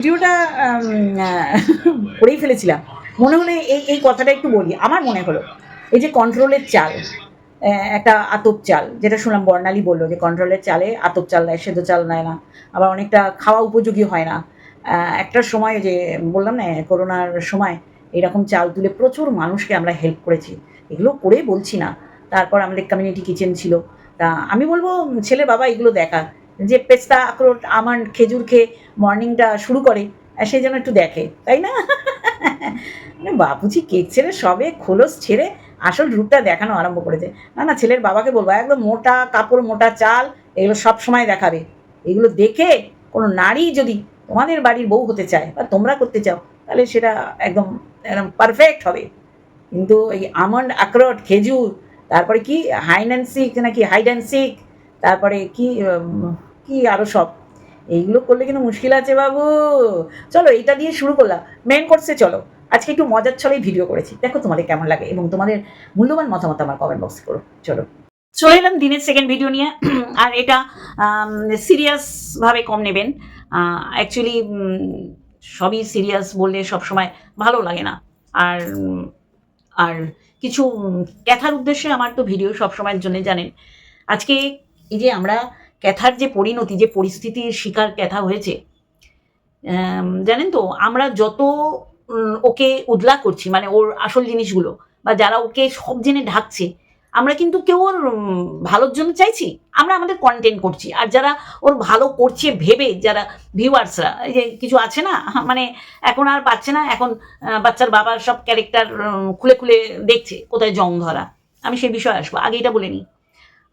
ভিডিওটা করেই ফেলেছিলাম। মনে হলে এই এই কথাটা একটু বলি। আমার মনে হলো, এই যে কন্ট্রোলের চাল একটা আতপ চাল, যেটা শুনলাম বর্ণালী বলল যে কন্ট্রোলের চালে আতপ চাল নেয়, সেদ্ধ চাল নেয় না, আবার অনেকটা খাওয়া উপযোগী হয় না। একটা সময় যে, বললাম না, করোনার সময় এরকম চাল তুলে প্রচুর মানুষকে আমরা হেল্প করেছি। এগুলো করে বলছি না। তারপর আমাদের কমিউনিটি কিচেন ছিল। তা আমি বলব, ছেলে বাবা এগুলো দেখা। যে পেস্তা আখরোট আমন্ড খেজুর খেয়ে মর্নিংটা শুরু করে, সে যেন একটু দেখে, তাই না? মানে বাপুজি কেক ছেড়ে সবে খোলস ছেড়ে আসল রূপটা দেখানো আরম্ভ করেছে। না না, ছেলের বাবাকে বলব, একদম মোটা কাপড়, মোটা চাল, এগুলো সব সময় দেখাবে। এগুলো দেখে কোনো নারী যদি তোমাদের বাড়ির বউ হতে চায় বা তোমরা করতে চাও, তাহলে সেটা একদম একদম পারফেক্ট হবে। কিন্তু এই আমন্ড, আখরোট, খেজুর, তারপরে কি, হাইড অ্যান্ড নাকি হাইড অ্যান্ড তারপরে কি কি আরও সব? এইগুলো করলে কিন্তু মুশকিল আছে বাবু। চলো এইটা দিয়ে শুরু করলাম। মেন কোর্সে চলো। আজকে একটু মজার ছলেই ভিডিও করেছি। দেখো তোমাদের কেমন লাগে এবং তোমাদের মূল্যবান মতামত আমার কমেন্ট বক্সে করো চলো। চলে এলাম দিনের সেকেন্ড ভিডিও নিয়ে। আর এটা সিরিয়াসভাবে কম নেবেন। অ্যাকচুয়ালি সবই সিরিয়াস বললে সবসময় ভালো লাগে না। আর আর কিছু ক্যাথার উদ্দেশ্যে আমার তো ভিডিও সবসময়ের জন্য জানেন। আজকে এই যে আমরা ক্যাথার যে পরিণতি, যে পরিস্থিতির শিকার ক্যাথা হয়েছে জানেন তো, আমরা যত ওকে উদলা করছি মানে ওর আসল জিনিসগুলো, বা যারা ওকে সব জেনে ঢাকছে, আমরা কিন্তু কেউ ওর ভালোর জন্য চাইছি, আমরা আমাদের কন্টেন্ট করছি, আর যারা ওর ভালো করছে ভেবে, যারা ভিউয়ার্সরা এই যে কিছু আছে না মানে এখন আর পাচ্ছে না, এখন বাচ্চার বাবার সব ক্যারেক্টার খুলে খুলে দেখছে, কোথায় জং ধরা, আমি সেই বিষয়ে আসব, আগে এটা বলে নিই।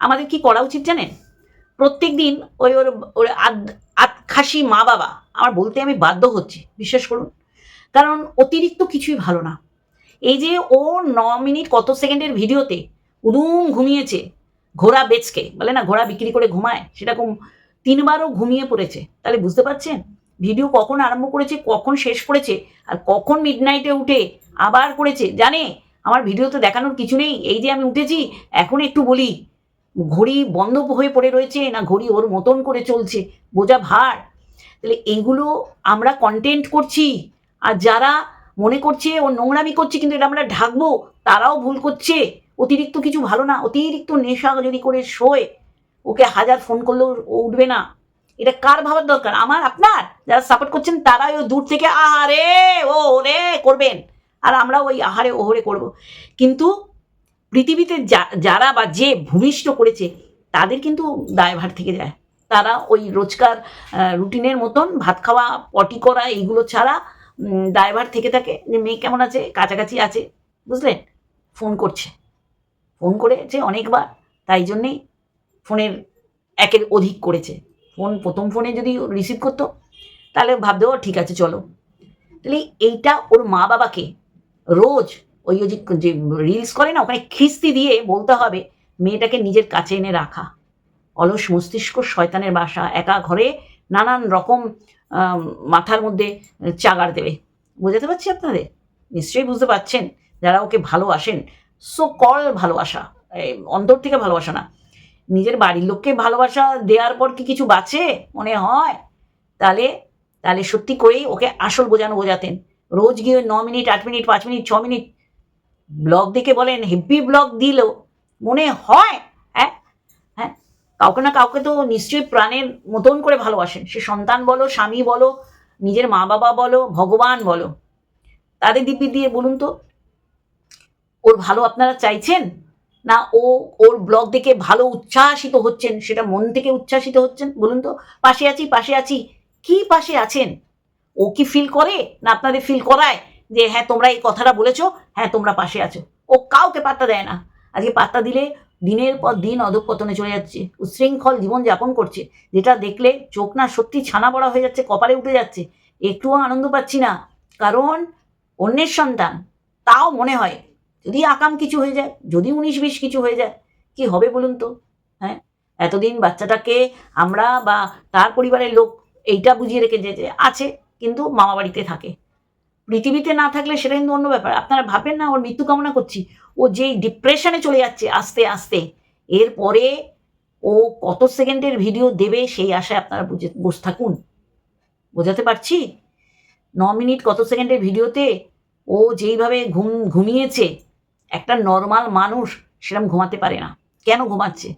আমাদের কি করা উচিত জানেন? প্রত্যেক দিন ওই ওর ওর আদ আতখাসি মা বাবা আমার বলতে আমি বাধ্য হচ্ছি, বিশ্বাস করুন। কারণ অতিরিক্ত কিছুই ভালো না। এই যে ও ন মিনিট কত সেকেন্ডের ভিডিওতে উদুম ঘুমিয়েছে, ঘোড়া বেচকে, বলে না, ঘোড়া বিক্রি করে ঘুমায়, সেরকম তিনবারও ঘুমিয়ে পড়েছে। তাহলে বুঝতে পারছেন? ভিডিও কখন আরম্ভ করেছে, কখন শেষ করেছে, আর কখন মিডনাইটে উঠে আবার করেছে? জানে, আমার ভিডিওতে দেখানোর কিছু নেই। এই যে আমি উঠেছি, এখন একটু বলি ঘড়ি বন্ধ হয়ে পড়ে রয়েছে না ঘড়ি ওর মতন করে চলছে? বোঝা ভার। তাহলে এইগুলো আমরা কন্টেন্ট করছি, আর যারা মনে করছে ও নোংরামি করছে কিন্তু এটা আমরা ঢাকবো, তারাও ভুল করছে। অতিরিক্ত কিছু ভালো না, অতিরিক্ত নেশা যদি করে শোয়, ওকে হাজার ফোন করলেও ও উঠবে না। এটা কার ভাবার দরকার? আমার? আপনার? যারা সাপোর্ট করছেন তারাই ও দূর থেকে আহারে, ও রে করবেন। আর আমরা ওই আহারে, ওহরে করব। কিন্তু পৃথিবীতে যারা বা যে ভূমিষ্ঠ করেছে, তাদের কিন্তু দায়ভার থেকে যায়। তারা ওই রোজকার রুটিনের মতন ভাত খাওয়া, পটি করা, এইগুলো ছাড়া দায়ভার থেকে থাকে যে মেয়ে কেমন আছে, কাছাকাছি আছে বুঝলেন ফোন করছে। ফোন করেছে অনেকবার, তাই জন্যেই ফোনের একের অধিক করেছে। ফোন, প্রথম ফোনে যদি রিসিভ করতো, তাহলে ভাবতেও ঠিক আছে, চলো। তাহলে এইটা ওর মা বাবাকে রোজ ওই যে যে রিলস করে না, ওখানে খিস্তি দিয়ে বলতে হবে, মেয়েটাকে নিজের কাছে এনে রাখা। অলস মস্তিষ্ক শয়তানের বাসা, একা ঘরে নানান রকম মাথার মধ্যে চাগার দেবে। বোঝাতে পারছি আপনাদের? নিশ্চয়ই বুঝতে পারছেন, যারা ওকে ভালোবাসেন। সো কল ভালোবাসা অন্তর থেকে ভালোবাসা না। নিজের বাড়ির লোককে ভালোবাসা দেওয়ার পর কি কিছু বাঁচে? মনে হয়। তাহলে তাহলে সত্যি করেই ওকে আসল বোঝানো বোঝাতেন। রোজ গিয়ে ন মিনিট, আট মিনিট, পাঁচ মিনিট, ছ মিনিট ব্লগ দেখে বলেন হেভি ব্লগ দিল মনে হয় হ্যাঁ হ্যাঁ কাউকে না কাউকে তো নিশ্চয়ই প্রাণের মতন করে ভালোবাসেন। সে সন্তান বলো, স্বামী বলো, নিজের মা বাবা বলো, ভগবান বলো। তাদের দিব্যি দিয়ে বলুন তো, ওর ভালো আপনারা চাইছেন? না ও ওর ব্লগ দেখে ভালো উচ্ছ্বাসিত হচ্ছেন? সেটা মন থেকে উচ্ছ্বাসিত হচ্ছেন? বলুন তো, পাশে আছি পাশে আছি, কি পাশে আছেন? ও কি ফিল করে? না আপনাদের ফিল করায়? যে হ্যাঁ তোমরা এই কথাটা বলেছ হ্যাঁ তোমরা পাশে আছো। ও কাউকে পাত্তা দেয় না। আজকে পাত্তা দিলে দিনের পর দিন অধঃপতনে চলে যাচ্ছে। উচ্ছৃঙ্খল জীবন যাপন করছে। যেটা দেখলে চোখ না সত্যি ছানা বড়া হয়ে যাচ্ছে, কপালে উঠে যাচ্ছে। একটুও আনন্দ পাচ্ছি না। কারণ অন্যের সন্তান, তাও মনে হয়, যদি আকাম কিছু হয়ে যায়, যদি উনিশ বিশ কিছু হয়ে যায়, কি হবে বলুন তো? হ্যাঁ? এতদিন বাচ্চাটাকে আমরা বা তার পরিবারের লোক এইটা বুঝিয়ে রেখে যে, আছে, কিন্তু মামা বাড়িতে থাকে। পৃথিবীতে না থাকলে সেটা কিন্তু অন্য ব্যাপার। আপনারা ভাবেন না, ওর মৃত্যু কামনা করছি। ও যেই ডিপ্রেশনে চলে যাচ্ছে আস্তে আস্তে, এরপরে ও কত সেকেন্ডের ভিডিও দেবে সেই আশায় আপনারা বুঝে, বসে থাকুন। বোঝাতে পারছি? ন মিনিট কত সেকেন্ডের ভিডিওতে ও যেইভাবে ঘুম, ঘুমিয়েছে, একটা নর্মাল মানুষ সেরকম ঘুমাতে পারে না। কেন ঘুমাচ্ছে?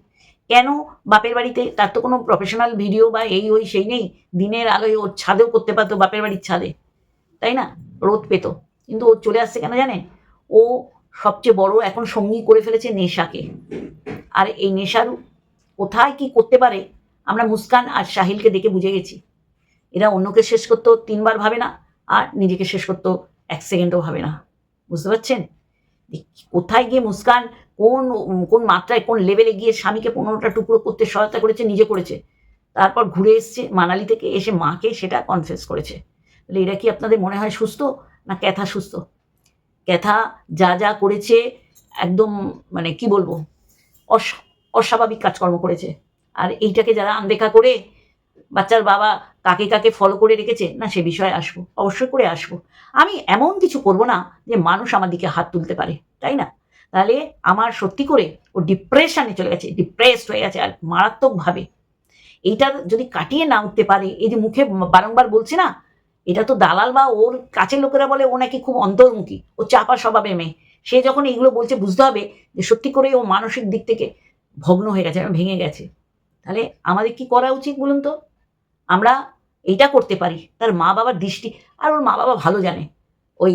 কেন বাপের বাড়িতে তার তো কোনো প্রফেশনাল ভিডিও বা এই ওই সেই নেই। দিনের আলোয় ওর ছাদেও করতে পারতো বাপের বাড়ির ছাদে। তাই না? রোদ পেত। কিন্তু ও চলে আসছে কেন জানেন? ও সবচেয়ে বড় এখন সঙ্গী করে ফেলেছে নেশাকে। আর এই নেশার কোথায় কি করতে পারে? আমরা মুস্কান আর সাহিলকে দেখে বুঝে গেছি। এরা অন্যকে শেষ করতেও তিনবার ভাবে না, আর নিজেকে শেষ করতেও এক সেকেন্ডও ভাবে না। বুঝতে পারছেন? কোথায় গিয়ে মুস্কান কোন কোন মাত্রায়, কোন লেভেলে গিয়ে স্বামীকে পনেরোটা টুকরো করতে সহায়তা করেছে, নিজে করেছে? তারপর ঘুরে এসছে মানালি থেকে, এসে মাকে সেটা কনফেস করেছে। তাহলে এরা কি আপনাদের মনে হয় সুস্থ না ক্যাথা সুস্থ? ক্যাথা যা যা করেছে একদম মানে কি বলব, অস- অস্বাভাবিক কাজকর্ম করেছে। আর এইটাকে যারা আনদেখা করে বাচ্চার বাবা কাকে কাকে ফলো করে রেখেছে, না সে বিষয়ে আসব, অবশ্যই করে আসব। আমি এমন কিছু করব না যে মানুষ আমার দিকে হাত তুলতে পারে, তাই না? তাহলে আমার সত্যি করে ও ডিপ্রেশনে চলে গেছে ডিপ্রেসড হয়ে গেছে আর মারাত্মকভাবে। এইটা যদি কাটিয়ে না উঠতে পারে, এই যে মুখে বারংবার বলছে না এটা তো দালাল বা ওর কাছের লোকেরা বলে ও নাকি খুব অন্তর্মুখী। ও চাপা স্বভাবে মেয়ে। সে যখন এইগুলো বলছে বুঝতে হবে যে সত্যি করে ও মানসিক দিক থেকে ভগ্ন হয়ে গেছে ভেঙে গেছে। তাহলে আমাদের কি করা উচিত বলুন তো? আমরা এইটা করতে পারি। তার মা বাবার দৃষ্টি, আর ওর মা বাবা ভালো জানে। ওই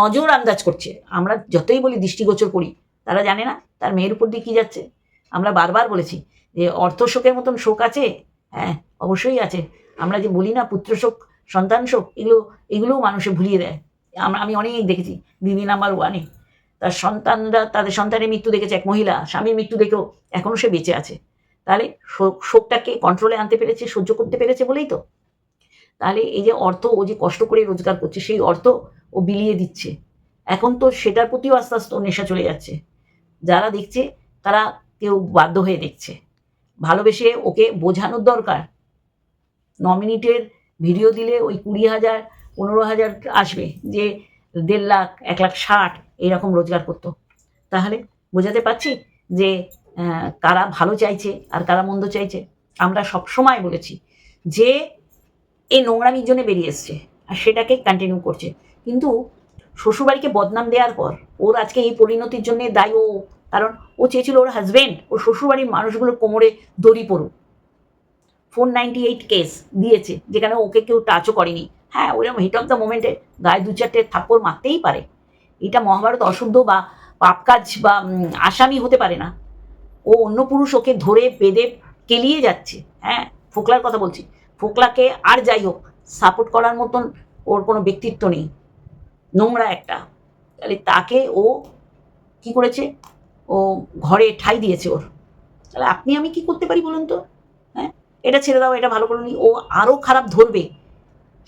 নজর আন্দাজ করছে। আমরা যতই বলি দৃষ্টিগোচর করি, তারা জানে না তার মেয়ের উপর দিয়ে কী যাচ্ছে। আমরা বারবার বলেছি যে অর্থ শোকের মতন শোক আছে? হ্যাঁ অবশ্যই আছে। আমরা যে বলি না পুত্র শোক সন্তান শোক এগুলো, এগুলোও মানুষে ভুলিয়ে দেয়। আমরা, আমি অনেক দেখেছি, দিদি নাম্বার ওয়ানে তার সন্তানরা, তাদের সন্তানের মৃত্যু দেখেছে এক মহিলা, স্বামীর মৃত্যু দেখেও এখনও সে বেঁচে আছে। তাহলে শোক শোকটাকে কন্ট্রোলে আনতে পেরেছে, সহ্য করতে পেরেছে বলেই তো। তাহলে এই যে অর্থ, ও যে কষ্ট করে রোজগার করছে, সেই অর্থ ও বিলিয়ে দিচ্ছে। এখন তো সেটার প্রতিও আস্তে আস্তে নেশা চলে যাচ্ছে। যারা দেখছে, তারা কেউ বাধ্য হয়ে দেখছে। ভালোবেসে ওকে বোঝানোর দরকার। ন মিনিটের ভিডিও দিলে ওই কুড়ি হাজার, পনেরো হাজার আসবে যে দেড় লাখ, এক লাখ ষাট এইরকম রোজগার করতো। তাহলে বোঝাতে পারছি যে কারা ভালো চাইছে আর কারা মন্দ চাইছে। আমরা সব সময় বলেছি যে এই নোংরামির জন্য বেরিয়ে এসছে আর সেটাকে কন্টিনিউ করছে। কিন্তু শ্বশুরবাড়িকে বদনাম দেওয়ার পর ওর আজকে এই পরিণতির জন্য দায়ী ও, কারণ ও চেয়েছিল ওর হাজব্যান্ড ওর শ্বশুরবাড়ির মানুষগুলোর কোমরে দড়ি পড়ুক ফোর নাইনটি এইট কেস দিয়েছে, যেখানে ওকে কেউ টাচও করেনি। হ্যাঁ ওরকম হিট অফ দ্য মোমেন্টে গায়ে দু চারটে থাপ্পড় মারতেই পারে। এটা মহাভারত অশুদ্ধ বা পাপ কাজ বা আসামি হতে পারে না। ও অন্য পুরুষ ওকে ধরে বেঁধে কেলিয়ে যাচ্ছে। হ্যাঁ ফোকলার কথা বলছি। ফোকলাকে আর যাই হোক সাপোর্ট করার মতন ওর কোনো ব্যক্তিত্ব নেই। নোংরা একটা। তাহলে তাকে ও কি করেছে? ও ঘরে ঠাই দিয়েছে ওর। তাহলে আপনি আমি কি করতে পারি বলুন তো? এটা ছেড়ে দাও, এটা ভালো করে নি। ও আরও খারাপ ধরবে।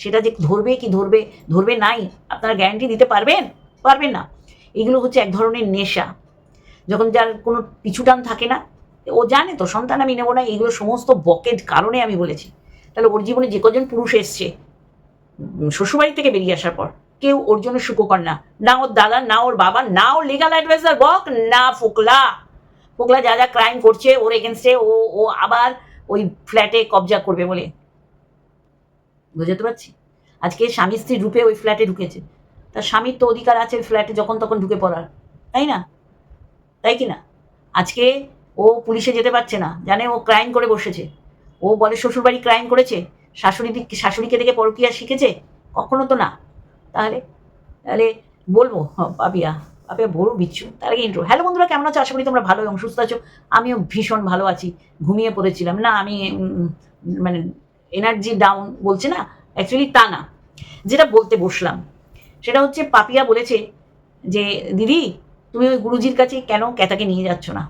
সেটা যে ধরবে কি ধরবে ধরবে নাই, আপনারা গ্যারান্টি দিতে পারবেন? পারবেন না। এগুলো হচ্ছে এক ধরনের নেশা। যখন যার কোনো পিছুটান থাকে না, ও জানে তো, সন্তান আমি নেব না, এগুলো সমস্ত বকেট কারণে আমি বলেছি। তাহলে ওর জীবনে যে কজন পুরুষ এসছে শ্বশুরবাড়ি থেকে বেরিয়ে আসার পর, কেউ ওর জন্য সুখকর না না ওর দাদা, না ওর বাবা, না ওর লিগাল অ্যাডভাইজার বক, না ফোকলা। ফোকলা যা যা ক্রাইম করছে, ওর এগেনস্টে ও ও আবার ওই ফ্ল্যাটে কবজা করবে বলে। বুঝতে পারছি? আজকে স্বামী স্ত্রী রূপে ওই ফ্ল্যাটে ঢুকেছে। তার স্বামীর তো অধিকার আছে ওই ফ্ল্যাটে যখন তখন ঢুকে পড়ার। তাই না? তাই কি না? আজকে ও পুলিশে যেতে পারছে না। জানে ও ক্রাইম করে বসেছে। ও বলে, শ্বশুরবাড়ি ক্রাইম করেছে? শাশুড়ি শাশুড়িকে দেখে পরকিয়া শিখেছে? কখনো তো না। তাহলে তাহলে বলব পাপিয়া। পাপিয়া বড় বিচ্ছু। তার আগে ইন্ট্রো হ্যালো বন্ধুরা, কেমন আছো? আশা করি তোমরা ভালো এবং সুস্থ আছো। আমিও ভীষণ ভালো আছি। ঘুমিয়ে পড়েছিলাম। না, আমি মানে এনার্জি ডাউন বলছে না অ্যাকচুয়ালি তা না। যেটা বলতে বসলাম, সেটা হচ্ছে পাপিয়া বলেছে যে, দিদি, তুমি ওই গুরুজির কাছে কেন ক্যাতাকে নিয়ে যাচ্ছ না?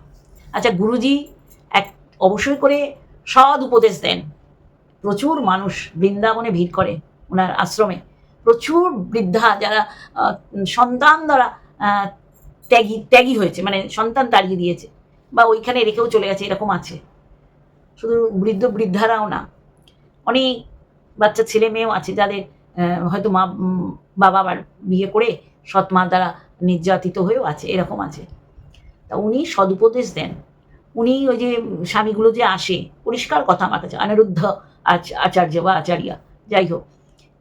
আচ্ছা গুরুজি এক, অবশ্যই করে সৎ উপদেশ দেন। প্রচুর মানুষ বৃন্দাবনে ভিড় করে ওনার আশ্রমে। প্রচুর বৃদ্ধা যারা সন্তান দ্বারা ত্যাগী ত্যাগী হয়েছে মানে সন্তান তাড়িয়ে দিয়েছে, বা ওইখানে রেখেও চলে গেছে, এরকম আছে। শুধু বৃদ্ধ বৃদ্ধারাও না, অনেক বাচ্চা ছেলে মেয়েও আছে, যাদের হয়তো মা বাবা আবার বিয়ে করে সৎ মা দ্বারা নির্যাতিত হয়েও আছে, এরকম আছে। তা উনি সদুপদেশ দেন। উনি ওই যে স্বামীগুলো যে আসে, পরিষ্কার কথা আমার কাছে, অনিরুদ্ধ আচ- আচার্য বা আচার্যা, যাই হোক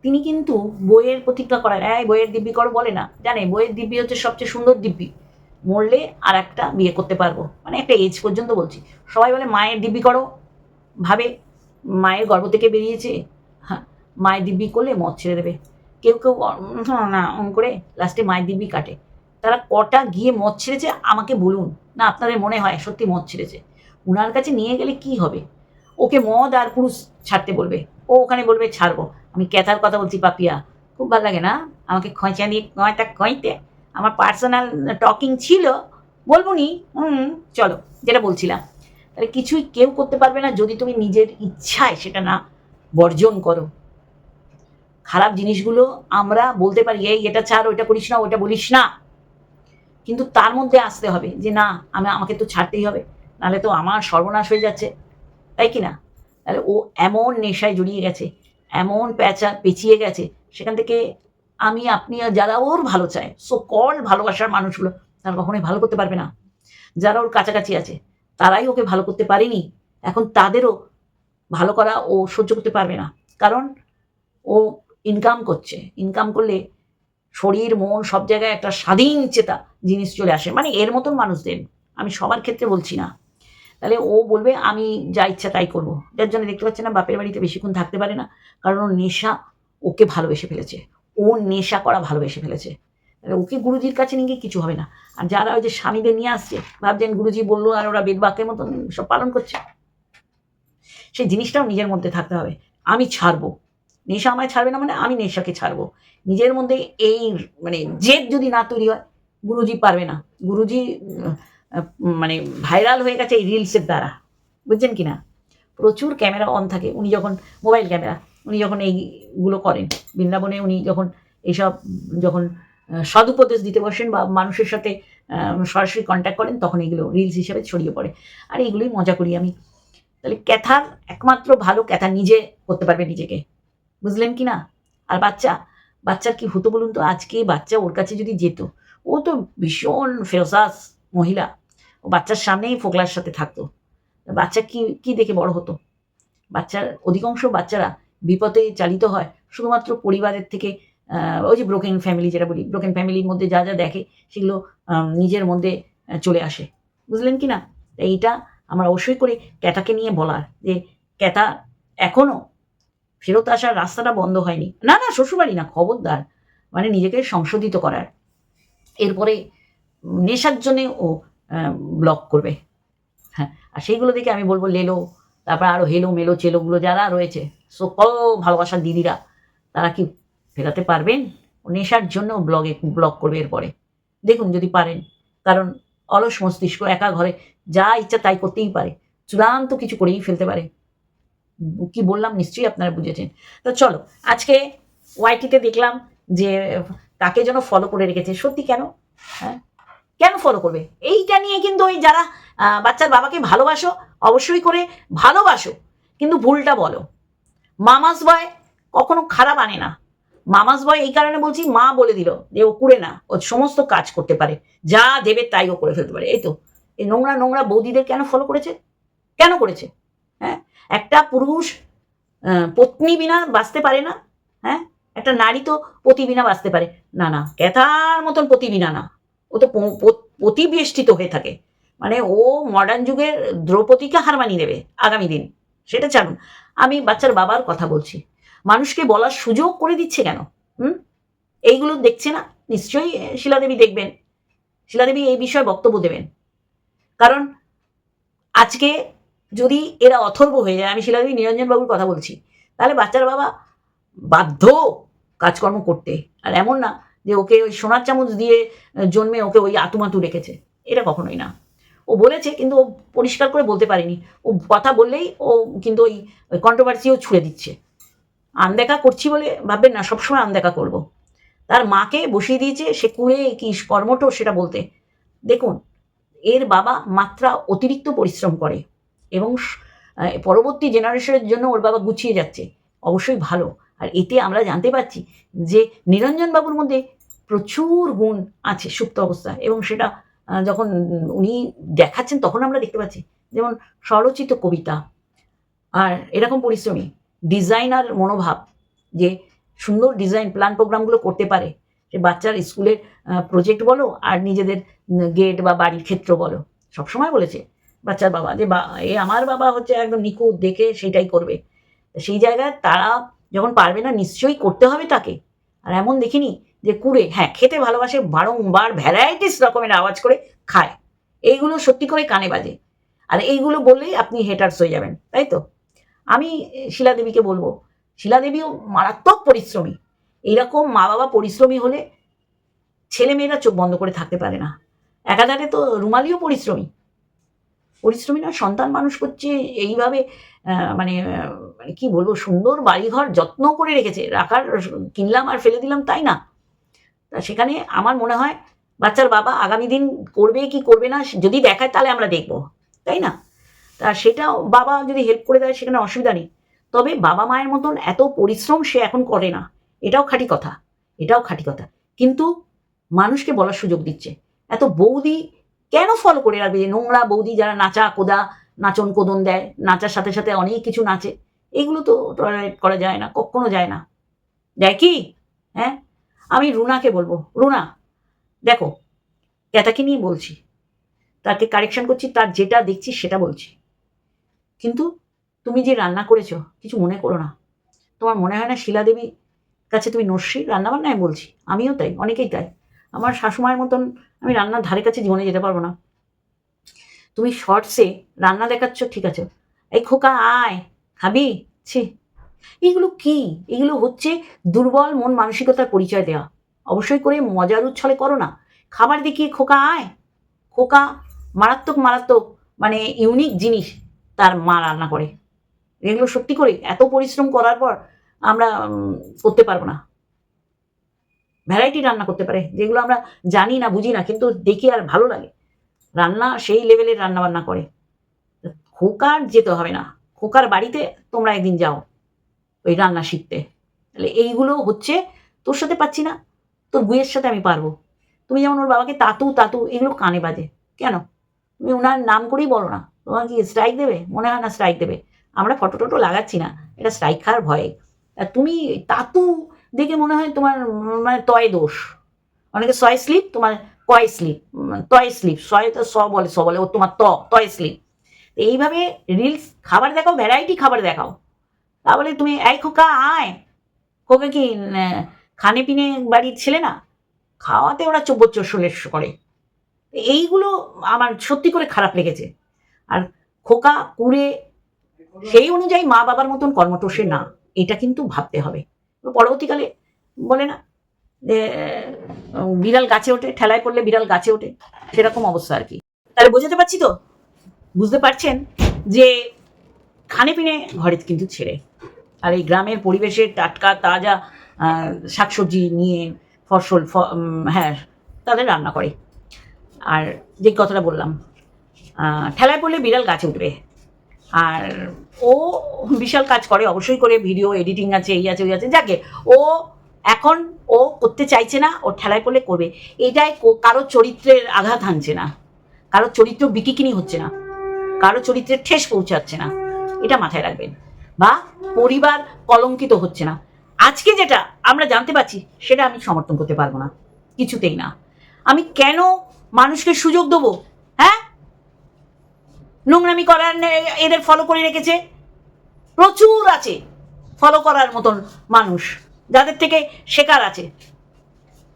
তিনি কিন্তু বইয়ের প্রতিজ্ঞা করায় এই বইয়ের দিব্যি করো বলে না। জানে বইয়ের দিব্যি হচ্ছে সবচেয়ে সুন্দর দিব্যি। মরলে আর একটা বিয়ে করতে পারব। মানে একটা এজ পর্যন্ত বলছি। সবাই বলে, মায়ের দিব্যি করো। ভাবে, মায়ের গর্ভ থেকে বেরিয়েছে। হ্যাঁ মায়ের দিব্যি করলে মদ ছেড়ে দেবে। কেউ কেউ না অন করে লাস্টে মায়ের দিব্যি কাটে। তারা কটা গিয়ে মদ ছেড়েছে আমাকে বলুন। না, আপনাদের মনে হয় সত্যি মদ ছেড়েছে। উনার কাছে নিয়ে গেলে কি হবে? ওকে মদ আর পুরুষ ছাড়তে বলবে। ও ওখানে বলবে, ছাড়বো। আমি ক্যাথার কথা বলছি, পাপিয়া। খুব ভালো লাগে না? আমাকে খয়চা দিয়ে কয়টা কইতে আমার পার্সোনাল টকিং ছিল। বলব নি? হুম, চলো, যেটা বলছিলাম। তাহলে কিছুই কেউ করতে পারবে না যদি তুমি নিজের ইচ্ছায় সেটা না বর্জন করো। খারাপ জিনিসগুলো আমরা বলতে পারি, এই, এটা ছাড়, ওইটা করিস না, ওইটা বলিস না। কিন্তু তার মধ্যে আসতে হবে যে, না, আমি, আমাকে তো ছাড়তেই হবে। নাহলে তো আমার সর্বনাশ হয়ে যাচ্ছে। তাই কি না? তাহলে ও এমন নেশায় জড়িয়ে গেছে, এমন প্যাঁচা পেঁচিয়ে গেছে, সেখান থেকে আমি, আপনি আর যারা ওর ভালো চায় সো কল ভালোবাসার মানুষগুলো, তারা কখনোই ভালো করতে পারবে না। যারা ওর কাছাকাছি আছে, তারাই ওকে ভালো করতে পারেনি। এখন তাদেরও ভালো করা ও সহ্য করতে পারবে না। কারণ ও ইনকাম করছে। ইনকাম করলে শরীর, মন সব জায়গায় একটা স্বাধীন চেতা জিনিস চলে আসে। মানে এর মতন মানুষদের, আমি সবার ক্ষেত্রে বলছি না। তাহলে ও বলবে, আমি যা ইচ্ছা তাই করব। যার জন্য দেখতে পাচ্ছে না, বাপের বাড়িতে বেশিক্ষণ থাকতে পারে না, কারণ ওর নেশা ওকে ভালোবেসে ফেলেছে। ও নেশা করা ভালোবেসে ফেলেছে। তাহলে ওকে গুরুজির কাছে নিয়ে গিয়ে কিছু হবে না। আর যারা ওই যে স্বামীদের নিয়ে আসছে, ভাবছেন গুরুজি বলল আর ওরা বেদবাক্যের মতন সব পালন করছে। সেই জিনিসটাও নিজের মধ্যে থাকতে হবে। আমি ছাড়বো। নেশা আমায় ছাড়বে না মানে আমি নেশাকে ছাড়বো। নিজের মধ্যে এই মানে জেদ যদি না তৈরি হয়, গুরুজি পারবে না। গুরুজি মানে ভাইরাল হয়ে গেছে এই রিলসের দ্বারা। বুঝছেন কি না প্রচুর ক্যামেরা অন থাকে। উনি যখন মোবাইল ক্যামেরা উনি যখন এইগুলো করেন, বৃন্দাবনে উনি যখন এইসব, যখন সদুপদেশ দিতে বসেন বা মানুষের সাথে সরাসরি কন্ট্যাক্ট করেন, তখন এগুলো রিলস হিসেবে ছড়িয়ে পড়ে। আর এইগুলোই মজা করি আমি। তাহলে ক্যাথার একমাত্র ভালো ক্যাথা নিজে করতে পারবে নিজেকে। বুঝলেন কি না আর বাচ্চা, বাচ্চার কি হতো বলুন তো? আজকে বাচ্চা ওর কাছে যদি যেত, ও তো ভীষণ ফেরসাস মহিলা। ও বাচ্চার সামনেই ফোকলার সাথে থাকতো। বাচ্চা কি কি দেখে বড় হতো? বাচ্চার, অধিকাংশ বাচ্চারা বিপদে চালিত হয় শুধুমাত্র পরিবারের থেকে ওই যে ব্রোকেন ফ্যামিলি যেটা বলি ব্রোকেন ফ্যামিলির মধ্যে যা যা দেখে সেগুলো নিজের মধ্যে চলে আসে। বুঝলেন কি না? এইটা আমার অবশ্যই করে ক্যাটাকে নিয়ে বলার যে ক্যাটা এখনও ফেরত আসার রাস্তাটা বন্ধ হয়নি। না না, শ্বশুরবাড়ি না, খবরদার। মানে নিজেকে সংশোধিত করার। এরপরে নেশার জন্যে ও ব্লক করবে। হ্যাঁ আর সেইগুলো দেখে আমি বলব লেলো তারপর আরও হেলো মেলো চেলোগুলো যারা রয়েছে সো সকল ভালোবাসার দিদিরা, তারা কি ফেরাতে পারবেন? নেশার জন্য ব্লগে ব্লগ করবে এরপরে। দেখুন যদি পারেন, কারণ অলস মস্তিষ্ক, একা ঘরে যা ইচ্ছা তাই করতেই পারে, চূড়ান্ত কিছু করেই ফেলতে পারে। কি বললাম নিশ্চয়ই আপনারা বুঝেছেন। তো চলো, আজকে ওয়াইটিতে দেখলাম যে কাকে যেন ফলো করে রেখেছে, সত্যি কেন? হ্যাঁ কেন ফলো করবে? এইটা নিয়ে কিন্তু ওই যারা বাচ্চার বাবাকে ভালোবাসো, অবশ্যই করে ভালোবাসো। কিন্তু ভুলটা বলো। মামাস বয় কখনো খারাপ আনে না। মামাস বয় এই কারণে বলছি, মা বলে দিল যে ও করে না, ও সমস্ত কাজ করতে পারে। যা দেবে তাই ও করে ফেলতে পারে। এই তো, এই নোংরা নোংরা বৌদিদের কেন ফলো করেছে? কেন করেছে? হ্যাঁ? একটা পুরুষ পত্নী বিনা বাঁচতে পারে না। হ্যাঁ? একটা নারী তো পতি বিনা বাঁচতে পারে। না না, ক্যাথার মতন পতি বিনা না। ও তো প- প- হয়ে থাকে। মানে ও মডার্ন যুগের দ্রৌপদীকে হার মানিয়ে দেবে আগামী দিন। সেটা জানুন আমি বাচ্চার বাবার কথা বলছি। মানুষকে বলার সুযোগ করে দিচ্ছে কেন? হুম? এইগুলো দেখছে না? নিশ্চয়ই শিলাদেবী দেখবেন। শিলাদেবী এই বিষয়ে বক্তব্য দেবেন। কারণ আজকে যদি এরা অথর্ব হয়ে যায়, আমি শিলাদেবী নিরঞ্জন বাবুর কথা বলছি, তাহলে বাচ্চার বাবা বাধ্য কাজকর্ম করতে। আর এমন না যে ওকে ওই সোনার চামচ দিয়ে জন্মে ওকে ওই আতুমাতু রেখেছে। এটা কখনোই না। ও বলেছে, কিন্তু ও পরিষ্কার করে বলতে পারেনি। ও কথা বললেই ও কিন্তু ওই কন্ট্রোভার্সিও ছুঁড়ে দিচ্ছে। আনদেখা করছি বলে ভাববেন না, সবসময় আনদেখা করব। তার মাকে বসিয়ে দিয়েছে, সে কুড়ে কি কর্মটো সেটা বলতে। দেখুন, এর বাবা মাত্রা অতিরিক্ত পরিশ্রম করে এবং পরবর্তী জেনারেশনের জন্য ওর বাবা গুছিয়ে যাচ্ছে। অবশ্যই ভালো। আর এতে আমরা জানতে পারছি যে নিরঞ্জন বাবুর মধ্যে প্রচুর গুণ আছে সুপ্ত অবস্থা এবং সেটা যখন উনি দেখাচ্ছেন তখন আমরা দেখতে পাচ্ছি। যেমন স্বরচিত কবিতা আর এরকম পরিশ্রমী, ডিজাইনার মনোভাব যে সুন্দর ডিজাইন প্ল্যান প্রোগ্রামগুলো করতে পারে। সে বাচ্চার স্কুলের প্রজেক্ট বলো আর নিজেদের গেট বা বাড়ির ক্ষেত্র বলো। সবসময় বলেছে বাচ্চার বাবা যে, বা, এ আমার বাবা হচ্ছে একদম নিখুঁত, দেখে সেটাই করবে। সেই জায়গায় তারা যখন পারবে না, নিশ্চয়ই করতে হবে তাকে। আর এমন দেখিনি যে কুড়ে হ্যাঁ খেতে ভালোবাসে, বারংবার ভ্যারাইটিস রকমের আওয়াজ করে খায়। এইগুলো সত্যি করে কানে বাজে। আর এইগুলো বললেই আপনি হেটার্স হয়ে যাবেন, তাই তো? আমি শিলা দেবীকে বলব, শিলা দেবীও মারাত্মক পরিশ্রমী। এইরকম মা বাবা পরিশ্রমী হলে ছেলেমেয়েরা চোখ বন্ধ করে থাকতে পারে না। একাধারে তো রুমালিও পরিশ্রমী। পরিশ্রমী না সন্তান মানুষ করছে এইভাবে মানে মানে কি বলব, সুন্দর বাড়িঘর যত্ন করে রেখেছে। রাখার, কিনলাম আর ফেলে দিলাম তাই না? তা সেখানে আমার মনে হয় বাচ্চার বাবা আগামী দিন করবে কি করবে না যদি দেখায় তাহলে আমরা দেখব, তাই না? তা সেটাও বাবা যদি হেল্প করে দেয় সেখানে অসুবিধা নেই। তবে বাবা মায়ের মতন এত পরিশ্রম সে এখন করে না। এটাও খাঁটি কথা, এটাও খাঁটি কথা। কিন্তু মানুষকে বলার সুযোগ দিচ্ছে। এত বৌদি কেন ফলো করে রাখবে যে নোংরা বৌদি যারা নাচা কোদা, নাচন কোদন দেয়, নাচার সাথে সাথে অনেক কিছু নাচে? এগুলো তো টলারেট করা যায় না, কখনো যায় না। যায় কি? হ্যাঁ? আমি রুনাকে বলব, রুনা, দেখো ক্যাতাকে নিয়ে বলছি, তাকে কারেকশন করছি, তার যেটা দেখছি সেটা বলছি। কিন্তু তুমি যে রান্না করেছ, কিছু মনে করো না। তোমার মনে হয় না শিলা দেবী কাছে তুমি নস্যি? রান্নাবান্নায় বলছি, আমিও তাই, অনেকেই তাই। আমার শাশুমায়ের মতন আমি রান্নার ধারে কাছে জীবনে যেতে পারব না। তুমি শর্টসে রান্না দেখাচ্ছ, ঠিক আছে। এই খোকা, আয়, খাবি? ছি। এগুলো কি? এগুলো হচ্ছে দুর্বল মন মানসিকতার পরিচয় দেওয়া অবশ্যই করে মজার উচ্ছলে করো না। খাবার দেখিয়ে খোকা, আয়। খোকা, মারাত্মক মারাত্মক মানে ইউনিক জিনিস তার মা রান্না করে। এগুলো সত্যি করে এত পরিশ্রম করার পর আমরা করতে পারব না। ভ্যারাইটি রান্না করতে পারে, যেগুলো আমরা জানি না, বুঝি না, কিন্তু দেখি আর ভালো লাগে। রান্না সেই লেভেলের রান্না বান্না করে। খোকার যেতে হবে না। খোকার বাড়িতে তোমরা একদিন যাও, ওই রান্না শিখতে। তাহলে এইগুলো হচ্ছে, তোর সাথে পাচ্ছি না, তোর গুয়ের সাথে আমি পারব। তুমি যেমন ওর বাবাকে তাতু তাতু, এগুলো কানে বাজে। কেন? তুমি ওনার নাম করেই বলো না। তোমার কি স্ট্রাইক দেবে? মনে হয় না স্ট্রাইক দেবে। আমরা ফটো টটো লাগাচ্ছি না। এটা স্ট্রাইক খাওয়ার ভয়ে। তুমি তাতু দেখে মনে হয় তোমার মানে তয় দোষ। অনেকে সয় স্লিপ, তোমার কয় স্লিপ তয় স্লিপ। সয় তো স বলে স বলে, ও তোমার ত, তয় স্লিপ। এইভাবে রিলস খাবার দেখাও ভ্যারাইটি খাবার দেখাও। তাহলে তুমি, এই খোকা, আয়। খোকা কি খানে পিনে বাড়ির ছেলে না? খাওয়াতে ওরা চব্বর চল্লিশ করে। এইগুলো আমার সত্যি করে খারাপ লেগেছে। আর খোকা, কুড়ে, সেই অনুযায়ী মা বাবার মতন কর্মটোষে না। এটা কিন্তু ভাবতে হবে। পরবর্তীকালে বলে না, যে বিড়াল গাছে ওঠে, ঠেলায় পড়লে বিড়াল গাছে ওঠে, সেরকম অবস্থা আর কি। তাহলে বোঝাতে পারছি তো? বুঝতে পারছেন যে খানে পিনে ঘরে কিন্তু ছেড়ে। আর এই গ্রামের পরিবেশের টাটকা, তাজা শাকসবজি নিয়ে ফসল হ্যাঁ তাদের রান্না করে। আর যে কথাটা বললাম ঠেলায় পড়লে বিড়াল গাছে উঠবে। আর ও বিশাল কাজ করে, অবশ্যই করে, ভিডিও এডিটিং আছে, এই আছে, ওই আছে। যাকে, ও এখন ও করতে চাইছে না, ও ঠেলায় পড়লে করবে। এটাই কারও চরিত্রের আঘাত হানছে না। কারও চরিত্র বিকিকিনি হচ্ছে না। কারও চরিত্রের ঠেস পৌঁছাচ্ছে না। এটা মাথায় রাখবেন। বা পরিবার কলঙ্কিত হচ্ছে না। আজকে যেটা আমরা জানতে পারছি, সেটা আমি সমর্থন করতে পারব না। কিছুতেই না। আমি কেন মানুষকে সুযোগ দেবো? হ্যাঁ? নোংরামি করার এদের ফলো করে রেখেছে। প্রচুর আছে ফলো করার মতন মানুষ, যাদের থেকে শেখার আছে।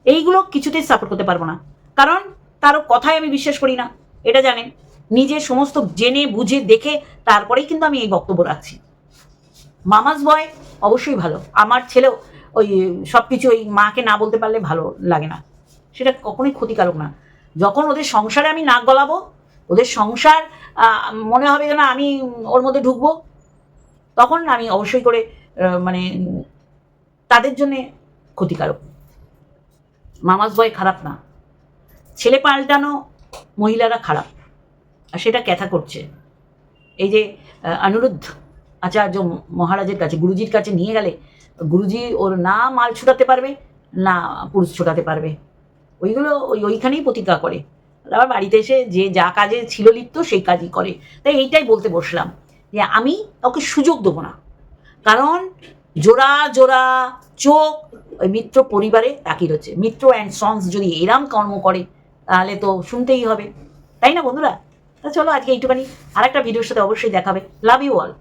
এইগুলো কিছুতেই সাপোর্ট করতে পারব না। কারণ কারও কথাই আমি বিশ্বাস করি না, এটা জানেন। নিজে সমস্ত জেনে, বুঝে, দেখে তারপরেই কিন্তু আমি এই বক্তব্য রাখছি। মামাজ বয় অবশ্যই ভালো। আমার ছেলেও ওই সব কিছু ওই মাকে না বলতে পারলে ভালো লাগে না। সেটা কখনোই ক্ষতিকারক না। যখন ওদের সংসারে আমি নাক গলাবো ওদের সংসার মনে হবে যেন আমি ওর মধ্যে ঢুকবো। তখন আমি অবশ্যই করে মানে তাদের জন্যে ক্ষতিকারক। মামাজ বয় খারাপ না। ছেলে পাল্টানো মহিলারা খারাপ। আর সেটা ক্যাথা করছে। এই যে অনিরুদ্ধ আচার্য মহারাজের কাছে, গুরুজির কাছে নিয়ে গেলে, গুরুজি ওর না মাল ছুটাতে পারবে, না পুরুষ ছোটাতে পারবে। ওইগুলো ওই, ওইখানেই প্রতিজ্ঞা করে। আবার বাড়িতে এসে যে যা কাজে ছিল লিপ্ত, সেই কাজই করে। তাই এইটাই বলতে বসলাম যে আমি ওকে সুযোগ দেবো না। কারণ জোড়া জোড়া চোখ ওই মিত্র পরিবারে তাকিয়ে রয়েছে। মিত্র অ্যান্ড সন্স যদি এরাম কর্ম করে, তাহলে তো শুনতেই হবে। তাই না বন্ধুরা? তা চলো আজকে এইটুখানি। আর একটা ভিডিওর সাথে অবশ্যই দেখাবে লাভ ইউ অল